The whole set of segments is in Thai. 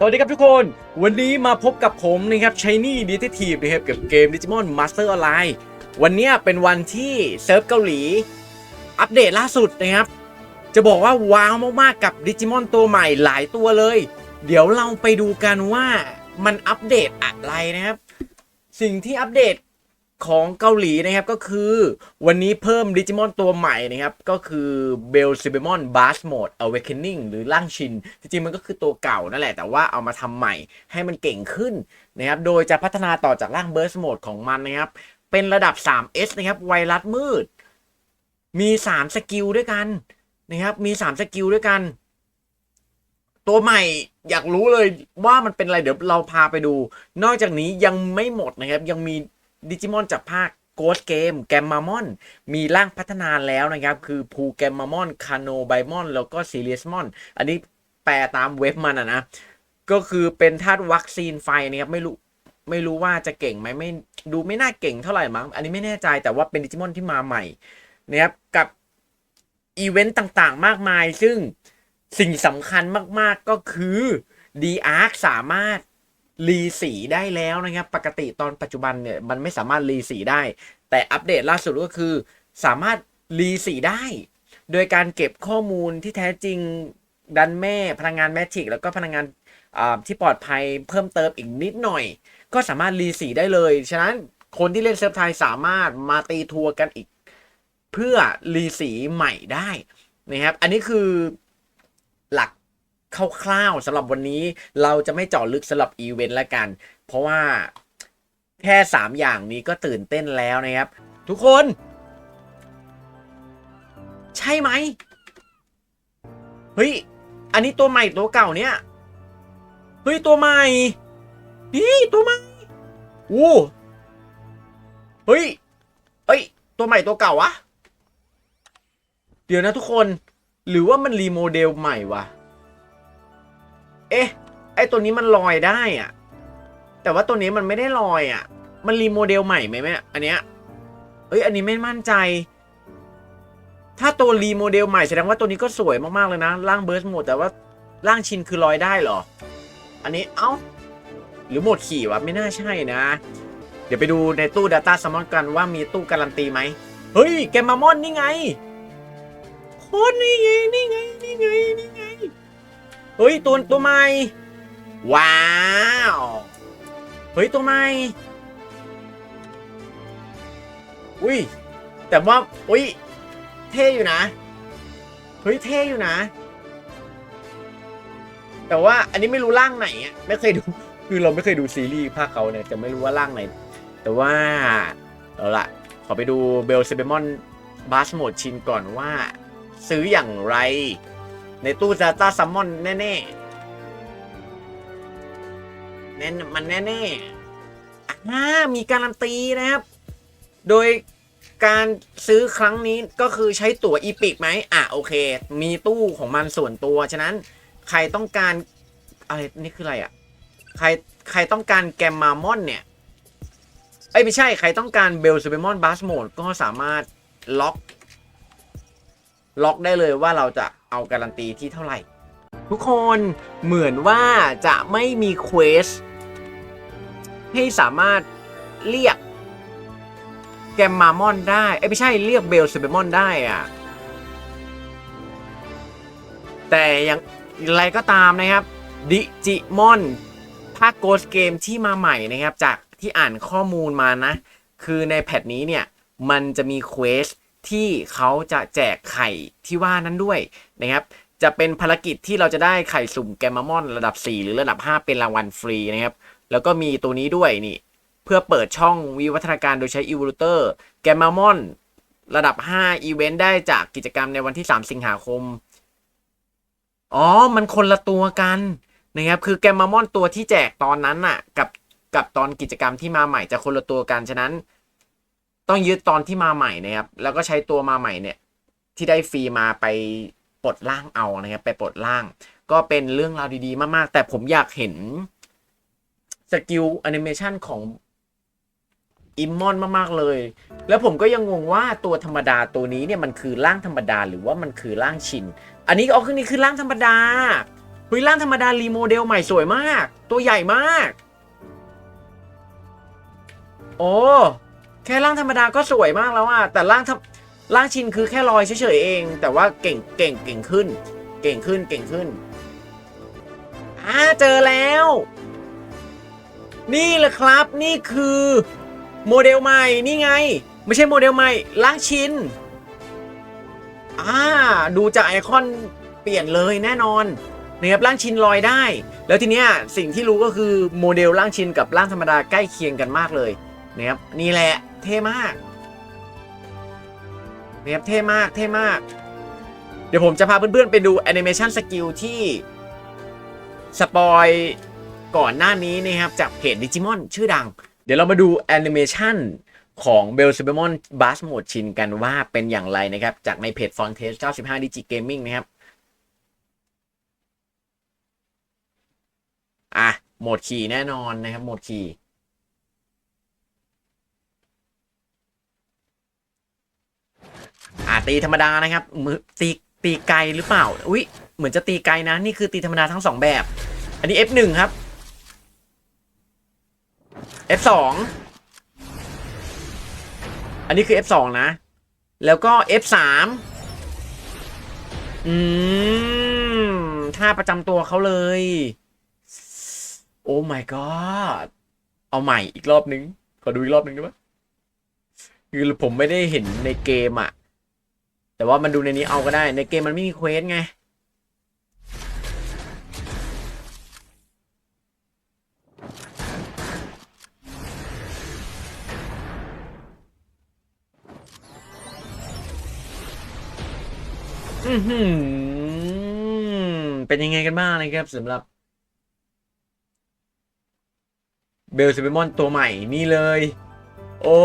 สวัสดีครับทุกคน วันนี้มาพบกับผมนะครับช h นี่ดีเททีฟนะครับกับเกม Digimon Master Online วันนี้เป็นวันที่เซิร์ฟเกาหลี อัปเดตล่าสุดนะครับ จะบอกว่าว้าวมากๆกับดิจิมอนตัวใหม่หลายตัวเลย เดี๋ยวเราไปดูกันว่ามันอัปเดตอะไรนะครับ สิ่งที่อัปเดต ของเกาหลีนะครับก็คือวันนี้เพิ่มดิจิมอนตัวใหม่นะครับ ก็คือเบลซิเบมอนบ s สโหมด Awakening หรือร่างชิน จริงๆ มันก็คือตัวเก่านั่นแหละ แต่ว่าเอามาทำใหม่ให้มันเก่งขึ้นนะครับ โดยจะพัฒนาต่อจากร่าง Burst Mode ของมันนะครับ เป็นระดับ 3S นะครับ ไวรัสมืด มี 3 สกิลด้วยกันนะครับมี 3 สกิลด้วยกัน ตัวใหม่อยากรู้เลยว่ามันเป็นอะไรเดี๋ยวเราพาไปดู นอกจากนี้ยังไม่หมดนะครับยังมี ดิจิมอนจากภาคโกสเกมแกมมามอน มีร่างพัฒนาแล้วนะครับ คือภูแกมมามอน คาโนไบมอน แล้วก็ซีเรียสมอน อันนี้แปลตามเว็บมันอะนะ ก็คือเป็นธาตุวัคซีนไฟนะครับ ไม่รู้ไม่รู้ว่าจะเก่งไหมไม่ดูไม่น่าเก่งเท่าไหร่มั้ง อันนี้ไม่แน่ใจแต่ว่าเป็นดิจิมอนที่มาใหม่นะครับกับอีเวนต์ต่างๆ มากมาย ซึ่งสิ่งสำคัญมากๆก็คือ d a r k สามารถ รีสีได้แล้วนะครับ ปกติตอนปัจจุบันเนี่ยมันไม่สามารถรีสีได้ แต่อัปเดตล่าสุดก็คือ สามารถรีสีได้ โดยการเก็บข้อมูลที่แท้จริงดันแม่พลังงานแมทริกแล้วก็พลังงานที่ปลอดภัยเพิ่มเติมอีกนิดหน่อย ก็สามารถรีสีได้เลย ฉะนั้นคนที่เล่นเซิร์ฟไทยสามารถมาตีทัวร์กันอีก เพื่อรีสีใหม่ได้นะครับ อันนี้คือ คร่าวๆสำหรับวันนี้เราจะไม่เจาะลึกสำหรับอีเวนต์ละกัน เพราะว่าแค่ 3 อย่างนี้ก็ตื่นเต้นแล้วนะครับ ทุกคน ใช่ไหมเฮ้ย อันนี้ตัวใหม่ตัวเก่าเนี่ยเฮ้ยตัวใหม่นี่ตัวใหม่โอ้เฮ้ยเอ้ย ตัวใหม่ตัวเก่าวะ เดี๋ยวนะทุกคน หรือว่ามันรีโมเดลใหม่วะ เอ๊ะ ไอตัวนี้มันลอยได้อะแต่ว่าตัวนี้มันไม่ได้ลอยอะมันรีโมเดลใหม่ไหมแม่อันเนี้ยเอ้ยอันนี้ไม่มั่นใจ ถ้าตัวรีโมเดลใหม่แสดงว่าตัวนี้ก็สวยมากๆเลยนะร่างเบิร์สโหมดแต่ว่าร่างชินคือลอยได้เหรอ อันนี้เอ้า หรือโหมดขี่วะไม่น่าใช่นะ เดี๋ยวไปดูในตู้ Data s u m m o n กันว่ามีตู้การันตีไหมเฮ้ยแกมมามอนนี่ไงโคตรนี่ไงนี่ไงนี่ไงนี่ไง เฮ้ยตัวตัวใหม่ ว้าว เฮ้ยตัวใหม่ อุ้ย แต่ว่า อุ้ย เท่อยู่นะ เฮ้ยเท่อยู่นะ แต่ว่าอันนี้ไม่รู้ร่างไหนอะ ไม่เคยดู คือเราไม่เคยดูซีรีส์ภาคเขาเนี่ยจะไม่รู้ว่าร่างไหน แต่ว่า เอาละขอไปดูเบลเซเบมอนบาสโหมดชินก่อนว่า ซื้ออย่างไร ในตู้ Data Summon แน่ๆแน่นมันแน่ๆอ่ามีการันตีนะครับ โดยการซื้อครั้งนี้ก็คือใช้ตั๋วอีพิกไหมอะโอเค มีตู้ของมันส่วนตัว ฉะนั้นใครต้องการอะไรนี่คืออะไรอะ ใครใครต้องการแกมมามอนเนี่ยเอ้ยไม่ใช่ใครต้องการเบลซูเบมอนบัสโหมดก็สามารถล็อก ล็อกได้เลยว่าเราจะเอาการันตีที่เท่าไหร่ ทุกคนเหมือนว่าจะไม่มีเควสให้สามารถเรียกแกมมามอนได้เอ้ไม่ใช่เรียกเบลซูเบมอนได้อะแต่อยังไรก็ตามนะครับ ดิจิมอนภาคโกสเกมที่มาใหม่นะครับ จากที่อ่านข้อมูลมานะ คือในแพทนี้เนี่ย มันจะมีเควส ที่เขาจะแจกไข่ที่ว่านั้นด้วยนะครับจะเป็นภารกิจที่เราจะได้ไข่สุ่มแกมมามอนระดับ 4 หรือระดับ 5 เป็นรางวัลฟรีนะครับแล้วก็มีตัวนี้ด้วยนี่เพื่อเปิดช่องวิวัฒนาการโดยใช้อีว o ลูเตอร์แกมมามอนระดับ 5 อีเวนต์ได้จากกิจกรรมในวันที่ 3 สิงหาคม อ๋อ มันคนละตัวกันนะครับ คือแกมามอนตัวที่แจกตอนนั้นน่ะ กับกับตอนกิจกรรมที่มาใหม่จะคนละตัวกัน ฉะนั้น ต้องยึดตอนที่มาใหม่นะครับ แล้วก็ใช้ตัวมาใหม่เนี่ยที่ได้ฟรีมาไปปลดล่างเอานะครับ ไปปลดล่าง ก็เป็นเรื่องราวดีๆ มากๆ แต่ผมอยากเห็นสกิลแอนิเมชันของอิมมอนมากๆเลย แล้วผมก็ยังงงว่าตัวธรรมดาตัวนี้เนี่ยมันคือร่างธรรมดาหรือว่ามันคือร่างชิน อันนี้อ๋อคือนี่คือร่างธรรมดาเฮ้ยร่างธรรมดารีโมเดลใหม่สวยมาก ตัวใหญ่มาก โอ้ แค่ร่างธรรมดาก็สวยมากแล้วอะแต่ร่างทำร่างชินคือแค่ลอยเฉยๆเอง แต่ว่าเก่งเก่งเก่งขึ้น เก่งขึ้นเก่งขึ้นอ่าเจอแล้ว นี่แหละครับนี่คือโมเดลใหม่นี่ไง ไม่ใช่โมเดลใหม่ร่างชินอ่าดูจากไอคอนเปลี่ยนเลยแน่นอนนะครับร่างชินลอยได้ แล้วทีเนี้ยสิ่งที่รู้ก็คือโมเดลร่างชินกับร่างธรรมดาใกล้เคียงกันมากเลยนะครับนี่แหละ เท่มากนะครับเท่มากเท่มาก เดี๋ยวผมจะพาเพื่อนๆไปดูแอนิเมชันสกิลที่สปอยก่อนหน้านี้นะครับ จากเพจดิจิมอนชื่อดัง เดี๋ยวเรามาดูแอนิเมชันของเบลซ b เบมอนบัสโหมดชินกันว่าเป็นอย่างไรนะครับ จากในเพจฟอนเทส95 Digi Gaming นะครับ อะโหมดขี่แน่นอนนะครับโหมดขี่ อะ ตีธรรมดานะครับมือตีตีไกลหรือเปล่า อุ๊ยเหมือนจะตีไกลนะ นี่คือตีธรรมดาทั้งสองแบบ อันนี้ F1 ครับ F2 อันนี้คือ F2 นะ แล้วก็ F3 อืมท่าประจำตัวเขาเลย โอ้ my god เอาใหม่อีกรอบนึง ขอดูอีกรอบนึงได้ไหมคือผมไม่ได้เห็นในเกมอะ แต่ว่ามันดูในนี้เอาก็ได้ ในเกมมันไม่มีเควสไง อือหือ เป็นยังไงกันบ้างนะครับสำหรับ เบลซิเบมอนตัวใหม่นี่เลย โอ้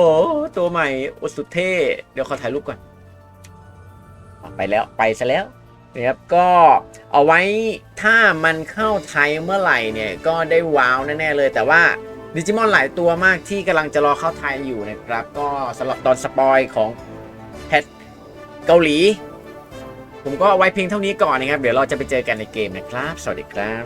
ตัวใหม่โอสุดเท่ เดี๋ยวขอถ่ายรูปก่อน ไปแล้วไปซะแล้วนะครับก็เอาไว้ถ้ามันเข้าไทยเมื่อไหร่เนี่ยก็ได้ว้าวแน่ๆเลยแต่ว่าดิจิมอนหลายตัวมากที่กำลังจะรอเข้าไทยอยู่นะครับ ก็สำหรับตอนสปอยของแพทเกาหลี ผมก็เอาไว้เพียงเท่านี้ก่อนนะครับ เดี๋ยวเราจะไปเจอกันในเกมนะครับ สวัสดีครับ